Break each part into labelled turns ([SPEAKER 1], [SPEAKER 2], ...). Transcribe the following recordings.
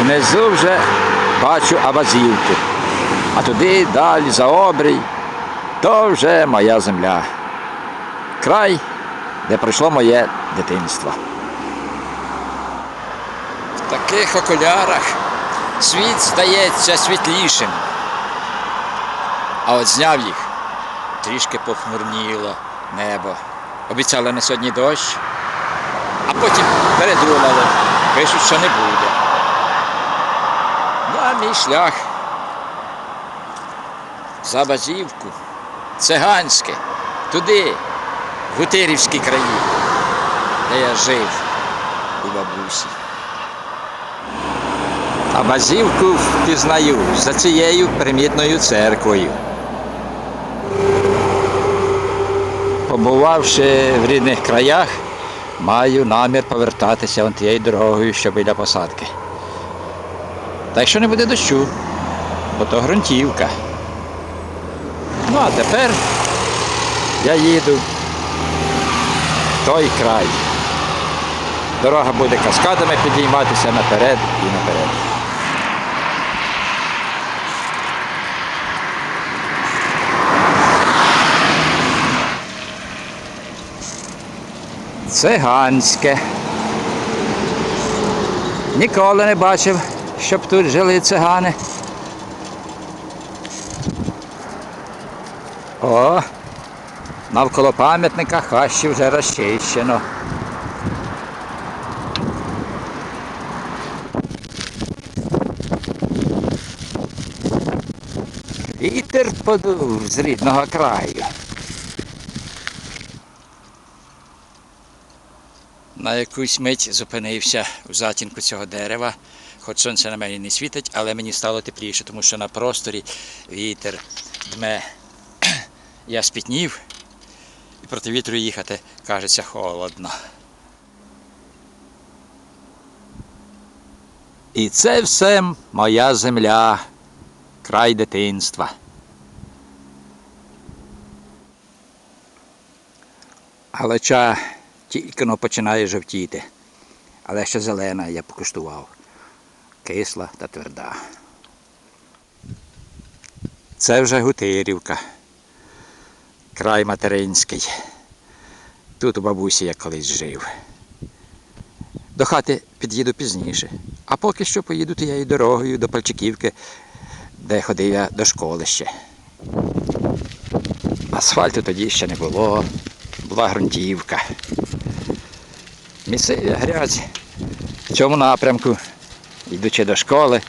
[SPEAKER 1] Внизу вже бачу Абазівку. А туди далі за обрій, то вже моя земля. Край, де пройшло моє дитинство. В таких окулярах світ здається світлішим. А от зняв їх, трішки похмурніло небо. Обіцяли на сьогодні дощ, а потім передумали, пишуть, що не буде. Мій шлях за Базівку, Циганське, туди, в Гутирівські краї, де я жив у бабусі. А Базівку впізнаю за цією примітною церквою. Побувавши в рідних краях, маю намір повертатися тією дорогою, що біля посадки. Та якщо не буде дощу, бо то ґрунтівка. Ну а тепер я їду в той край. Дорога буде каскадами підійматися наперед і наперед. Циганське. Ніколи не бачив, щоб тут жили цигани. О, навколо пам'ятника хащі вже розчищено. Вітер подув з рідного краю. На якусь мить зупинився в затінку цього дерева, хоч сонце на мене не світить, але мені стало тепліше, тому що на просторі вітер дме. Я спітнів і проти вітру їхати, кажеться, холодно. І це все моя земля, край дитинства. Галича тільки но починає жовтіти, але ще зелена я покуштував. Кисла та тверда. Це вже Гутирівка, край материнський. Тут у бабусі я колись жив. До хати під'їду пізніше, а поки що поїду тією дорогою до Пальчиківки, де ходив я до школи ще. Асфальту тоді ще не було, була ґрунтівка. Місцеві грязь в цьому напрямку, йдучи до школи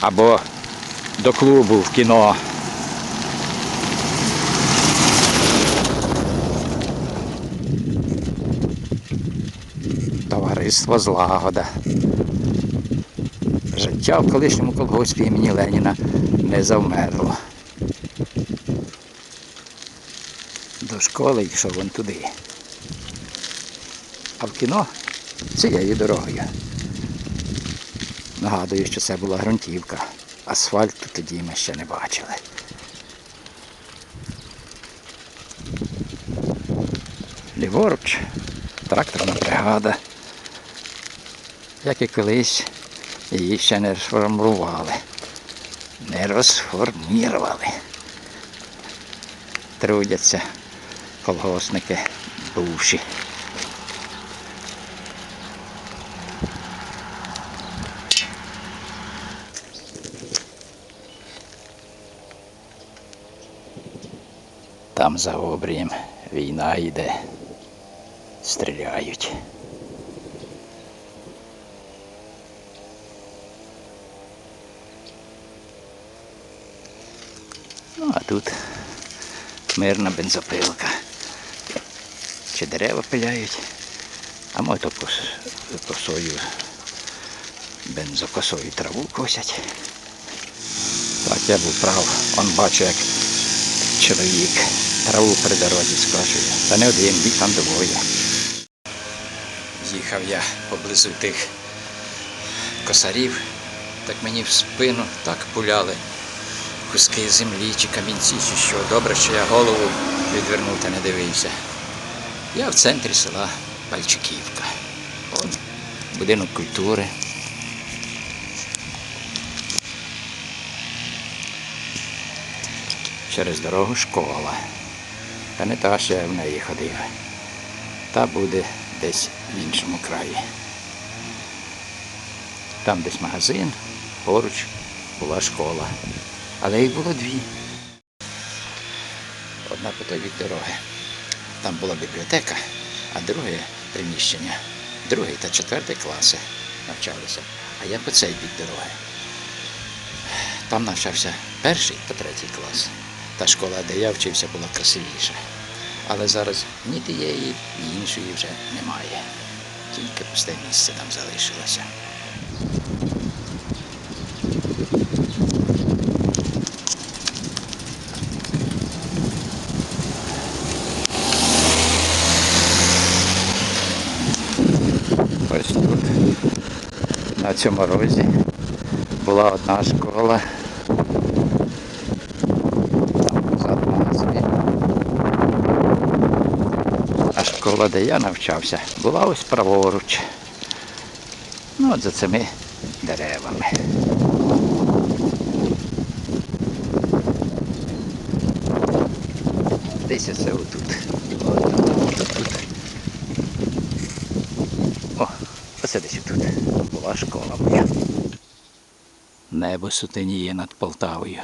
[SPEAKER 1] або до клубу в кіно. Товариство злагода. Життя в колишньому колгоспі імені Леніна не завмерло. До школи йшов вон туди. А в кіно цією дорогою. Нагадую, що це була ґрунтівка. Асфальту тоді ми ще не бачили. Ліворуч тракторна бригада. Як і колись її ще не розформували. Не розформірували. Трудяться колгосники бувші. Там за обрієм війна йде. Стріляють. Ну, а тут мирна бензопилка. Чи дерева пиляють, а мото кос- косою, бензокосою траву косять. Так, я був прав. Он бачу, як чоловік траву при дорозі скошує. Та не один, бік там двоє. Їхав я поблизу тих косарів, так мені в спину так пуляли. Куски землі чи камінці, чи що. Добре, що я голову відвернув та не дивився. Я в центрі села Пальчиківка. Вон будинок культури. Через дорогу школа. Та не та, що в неї ходив. Та буде десь в іншому краї. Там десь магазин, поруч була школа. Але їх було дві. Одна по той бік дороги. Там була бібліотека, а друге приміщення. Другий та четвертий класи навчалися. А я по цей бік дороги. Там навчався перший та третій клас. Та школа, де я вчився, була красивіша. Але зараз ні тієї, ні іншої вже немає. Тільки пусте місце там залишилося. Ось тут, на цьому розі, була одна школа. Там позаду магазин. А школа, де я навчався, була ось праворуч. Ну, от за цими деревами. Десь оце отут. Отут, отут. О, оце десь тут була школа моя. Небо сутеніє над Полтавою,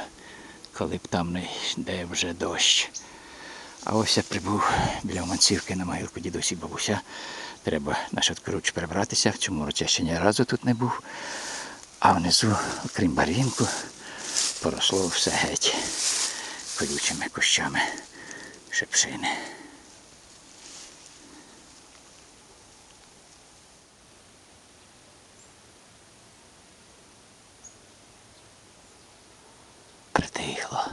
[SPEAKER 1] коли б там не йде вже дощ. А ось я прибув біля Манцівки на могилку дідусі бабуся. Треба на швидкоруч перебратися. В цьому році я ще ні разу тут не був. А внизу, окрім барвінку, поросло все геть колючими кущами шепшини. Притихло.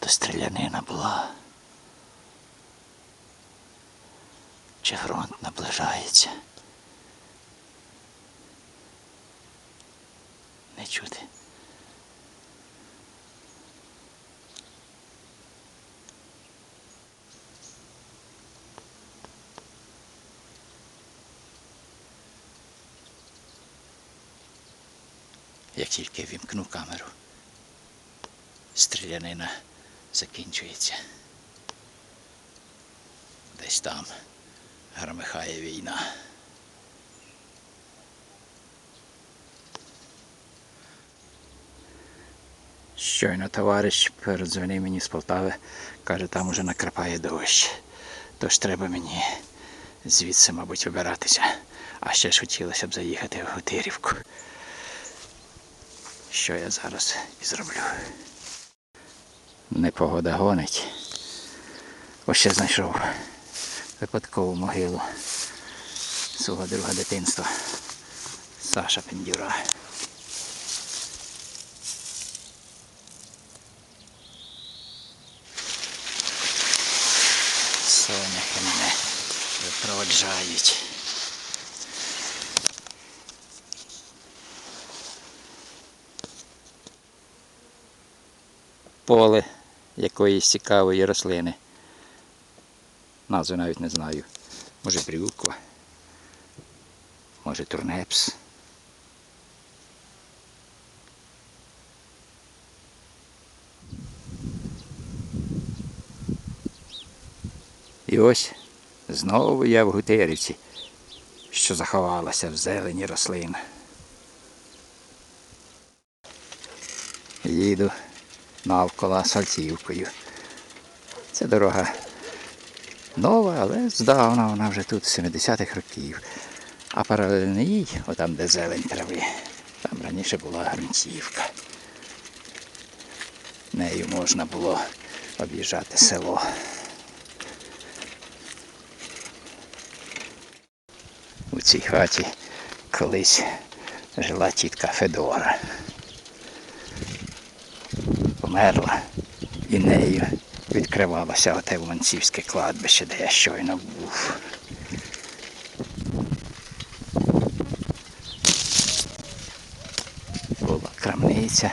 [SPEAKER 1] То стрілянина була. Чи фронт наближається? Не чути. Як тільки вімкну камеру, стрілянина закінчується. Десь там громихає війна. Щойно товариш передзвонив мені з Полтави, каже, там уже накрапає дощ. Тож треба мені звідси, мабуть, вибиратися. А ще ж хотілося б заїхати в Гутирівку. Що я зараз і зроблю. Непогода гонить. Ось ще знайшов випадкову могилу свого друга дитинства Саша Пендюра. Соняхи мене випроводжають. Поле якоїсь цікавої рослини. Назву навіть не знаю. Може брюква, може турнепс. І ось знову я в Гутерівці, що заховалася в зелені рослин. Їду навколо асфальтівкою. Це дорога нова, але здавна вона вже тут з 70-х років. А паралельно їй, отам, де зелень трави, там раніше була ґрунтівка. Нею можна було об'їжджати село. У цій хаті колись жила тітка Федора. Померла і нею відкривалося оте Уманцівське кладбище, де я щойно був. Була крамниця.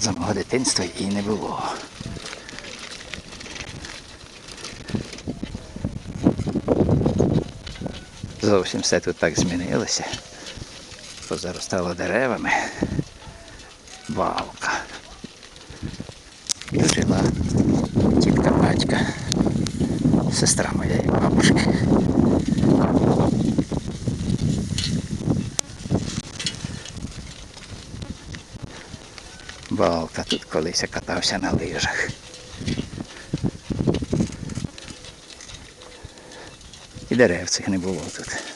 [SPEAKER 1] За мого дитинства її не було. Зовсім все тут так змінилося. Позаростало деревами. Балка. Дочка. Сестра моя і бабушки. Балка тут колись я катався на лижах. І дерев цих не було тут.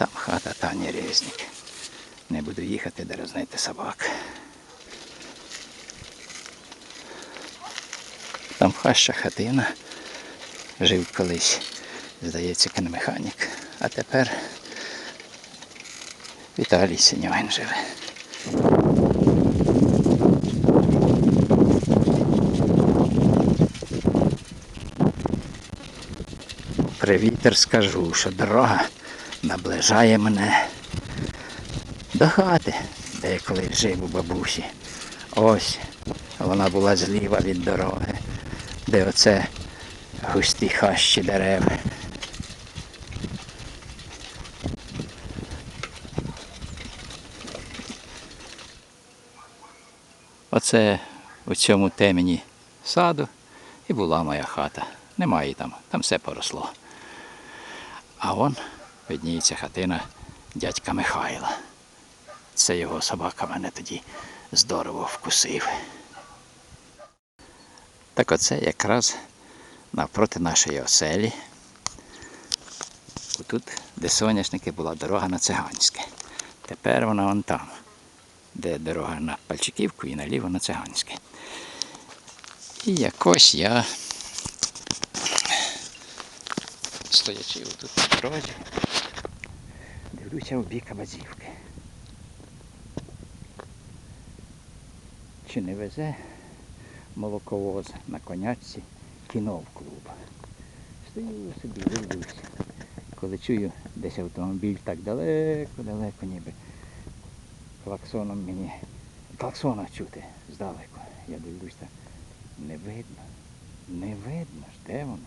[SPEAKER 1] Там хата Тані Резник. Не буду їхати, де рознити собак. Там хаща хатина. Жив колись, здається, кіномеханік. А тепер Віталій Синьовин живе. При вітер скажу, що дорога наближає мене до хати, де я колись жив у бабусі. Ось вона була зліва від дороги, де оце густі хащі дерев. Оце у цьому темені саду і була моя хата. Немає там, там все поросло. А он видніється хатина дядька Михайла. Це його собака мене тоді здорово вкусив. Так оце якраз навпроти нашої оселі. Тут, де соняшники, була дорога на Циганське. Тепер вона вон там, де дорога на Пальчиківку і наліво на Циганське. І якось я, стоячи отут на дорозі, дивлюся в бік Абазівки. Чи не везе молоковоз на конячці кіно в клуб. Стою собі, дивлюся. Коли чую десь автомобіль так далеко-далеко, ніби клаксоном мені. Клаксона чути здалеку. Я дивлюсь так. Не видно. Не видно ж, де воно.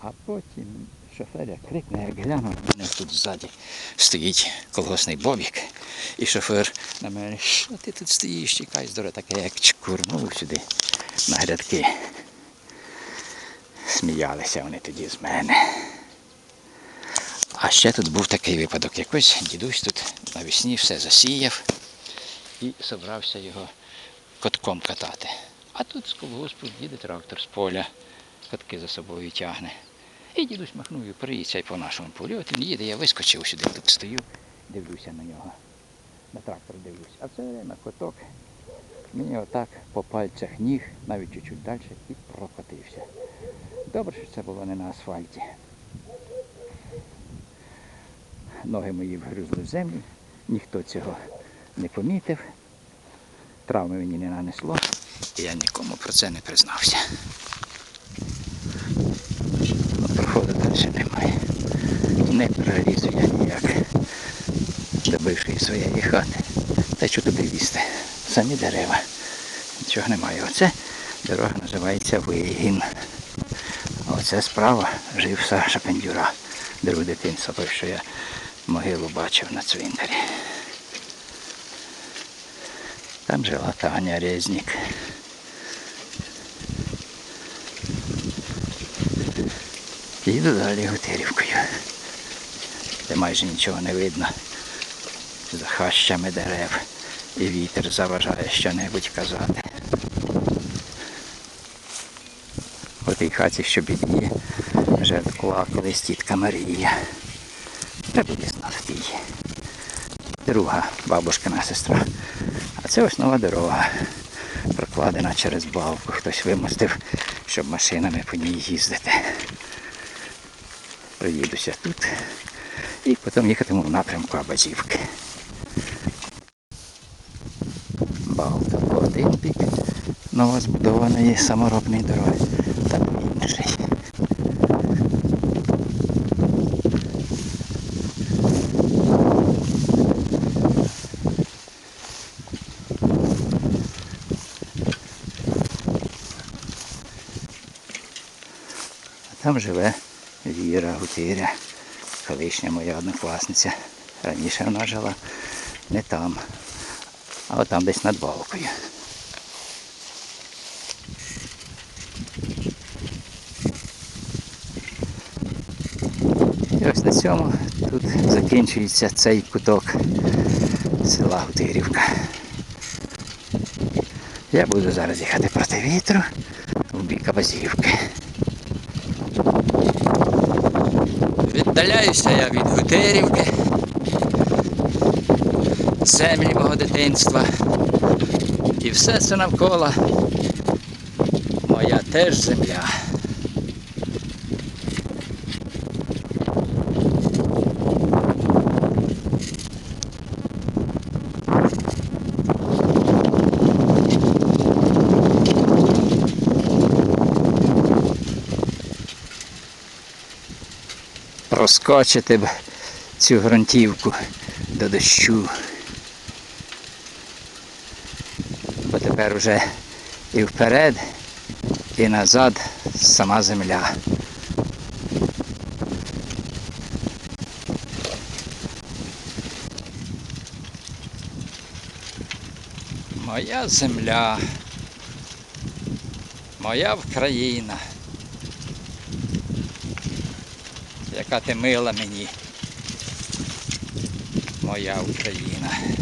[SPEAKER 1] А потім шофер як крикне, як гляну, в мене тут ззаді стоїть колгосний бобік. І шофер на мене, що ти тут стоїш, чекай, здорово, таке, як чкурнув сюди на грядки. Сміялися вони тоді з мене. А ще тут був такий випадок. Якось дідусь тут навесні все засіяв і собрався його котком катати. А тут з колгоспу їде трактор з поля, катки за собою тягне. І дідусь махнув і приїдь по нашому полю. От він їде, я вискочив сюди, тут стою, дивлюся на нього. На трактор дивлюсь. А це на коток. Мені отак по пальцях ніг, навіть чуть-чуть далі, і прокотився. Добре, що це було не на асфальті. Ноги мої вгрузли в землю, ніхто цього не помітив. Травми мені не нанесло, і я нікому про це не признався. Проходу далі немає. Не пролізу я ніяк до бившої своєї хати. Та що туди лізти? Самі дерева. Нічого немає. Оце дорога називається Вигін. Оце справа жив Саша Пендюра, друг дитинства, той, що я могилу бачив на цвинтарі. Там жила Таня Резнік. Їду далі Гутирівкою, де майже нічого не видно. За хащами дерев і вітер заважає що-небудь казати. У тій хаті, що бідіє, жертвувала колись тітка Марія. Приблизно в тій. Друга бабушкина сестра. А це ось нова дорога. Прокладена через балку. Хтось вимостив, щоб машинами по ній їздити. Проїдуся тут і потім їхатиму в напрямку Абазівки. Балка по один бік новозбудованої саморобної дороги, та по інший. Там живе Віра Гутиря. колишня моя однокласниця. Раніше вона жила не там, а там десь над балкою. І ось на цьому тут закінчується цей куток села Гутирівка. Я буду зараз їхати проти вітру в бік Абазівки. Віддаляюся я від Гутирівки, землі мого дитинства. І все це навколо моя теж земля. Проскочити б цю ґрунтівку до дощу. Бо тепер уже і вперед, і назад сама земля. Моя земля, моя Вкраїна. Яка ти мила мені, моя Україна.